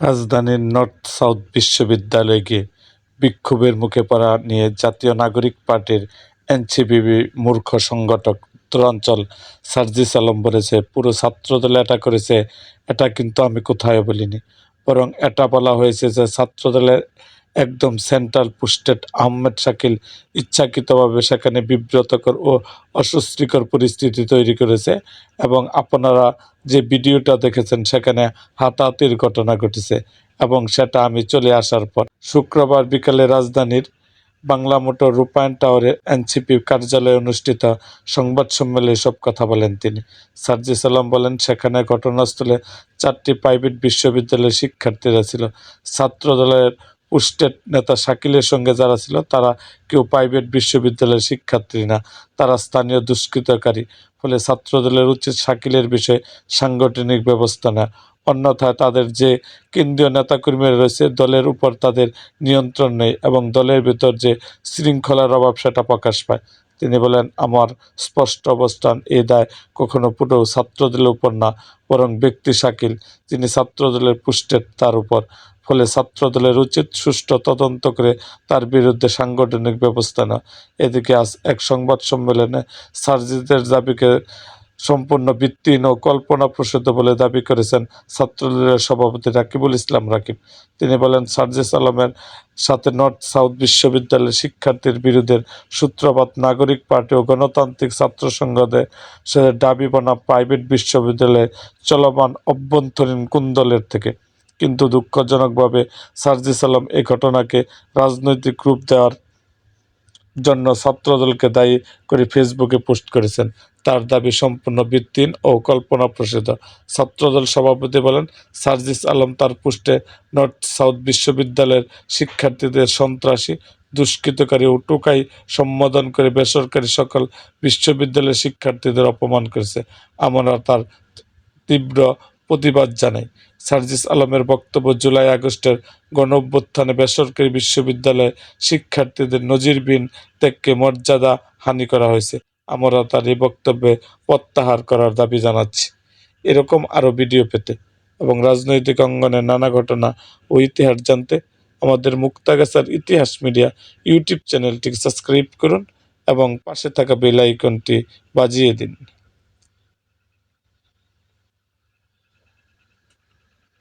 রাজধানীর north south বিশ্ববিদ্যালয়কে বিক্ষোভের মুখে পড়া নিয়ে জাতীয় নাগরিক পার্টির এনসিপিবি মূর্খ সংগঠক উত্তরাঞ্চল সার্জিস আলম বলেছে, পুরো ছাত্রদল এটা করেছে, এটা কিন্তু আমি কোথায় বলিনি। বরং এটা বলা হয়েছে যে ছাত্রদলের একদম সেন্ট্রাল পোস্টেড আহমেদ শাকিল ইচ্ছাকৃতভাবে সেখানে বিব্রতকর ও অস্বস্তিকর পরিস্থিতি তৈরি করেছে এবং আপনারা যে ভিডিওটা দেখেছেন সেখানে হাতাহাতির ঘটনা ঘটেছে এবং সেটা আমি চলে আসার পর। শুক্রবার বিকালে রাজধানীর বাংলা মোটর রূপায়ণ টাওয়ারে এনসিপি কার্যালয়ে অনুষ্ঠিত সংবাদ সম্মেলনে সব কথা বলেন তিনি। সার্জি সালাম বলেন, সেখানে ঘটনাস্থলে চারটি প্রাইভেট বিশ্ববিদ্যালয়ের শিক্ষার্থীরা ছিল। ছাত্রদলের পুস্টেড নেতা শাকিলের সঙ্গে যারা ছিল, তারা কেউ প্রাইভেট বিশ্ববিদ্যালয়ের শিক্ষার্থী না, তারা স্থানীয় দুষ্কৃতকারী। ফলে ছাত্রদলের উচিত শাকিলের বিষয়ে সাংগঠনিক ব্যবস্থা নেওয়া। অন্যথায় তাদের যে কেন্দ্রীয় নেতাকর্মীরা রয়েছে, দলের উপর তাদের নিয়ন্ত্রণ নেই এবং দলের ভিতর যে শৃঙ্খলার অভাব সেটা প্রকাশ পায়। তিনি বলেন, আমার স্পষ্ট অবস্থান এ দায় কখনো পুরো ছাত্রদলের উপর না, বরং ব্যক্তি শাকিল, যিনি ছাত্রদলের পুষ্টের তার উপর। ফলে ছাত্রদলের উচিত সুষ্ঠু তদন্ত করে তার বিরুদ্ধে সাংগঠনিক ব্যবস্থা নেওয়া। এদিকে আজ এক সংবাদ সম্মেলনে সার্জিদের দাবিকে সম্পূর্ণ ভিত্তিহীন ও কল্পনাপ্রসূত বলে দাবি করেছেন ছাত্রদলের সভাপতি রাকিবুল ইসলাম রাকিব। তিনি বলেন, সার্জিস আলমের সাথে নর্থ সাউথ বিশ্ববিদ্যালয়ের শিক্ষার্থীর বিরুদ্ধে সূত্রপাত, নাগরিক পার্টি ও গণতান্ত্রিক ছাত্র সংঘদের দাবি বনা প্রাইভেট বিশ্ববিদ্যালয়ে চলমান অভ্যন্তরীণ কুন্দলের থেকে। কিন্তু দুঃখজনকভাবে সার্জিস আলম এই ঘটনাকে রাজনৈতিক রূপ দেওয়ার জন্য ছাত্রদলকে দায়ী করে ফেসবুকে পোস্ট করেছেন। তার দাবি সম্পূর্ণ ভিত্তিহীন ও কল্পনাপ্রসূত ছাত্রদল সভাপতি বলেন সার্জিস আলম তার পোস্টে নর্থ সাউথ বিশ্ববিদ্যালয়ের শিক্ষার্থীদের সন্ত্রাসী, দুষ্কৃতকারী ও টোকাই সম্বোধন করে বেসরকারি সকল বিশ্ববিদ্যালয়ের শিক্ষার্থীদের অপমান করেছে। আমরা তার তীব্র প্রতিবাদ জানাই সার্জিস আলমের বক্তব্য জুলাই আগস্টের গণ অভ্যুত্থানে বেসরকারি বিশ্ববিদ্যালয়ে শিক্ষার্থীদের নজিরবিহীন ত্যাগকে মর্যাদা হানি করা হয়েছে। আমরা তার এই বক্তব্যে প্রত্যাহার করার দাবি জানাচ্ছি। এরকম আরও ভিডিও পেতে এবং রাজনৈতিক অঙ্গনের নানা ঘটনা ও ইতিহাস জানতে আমাদের মুক্তাগাছার ইতিহাস মিডিয়া ইউটিউব চ্যানেলটিকে সাবস্ক্রাইব করুন এবং পাশে থাকা বেল আইকনটি বাজিয়ে দিন।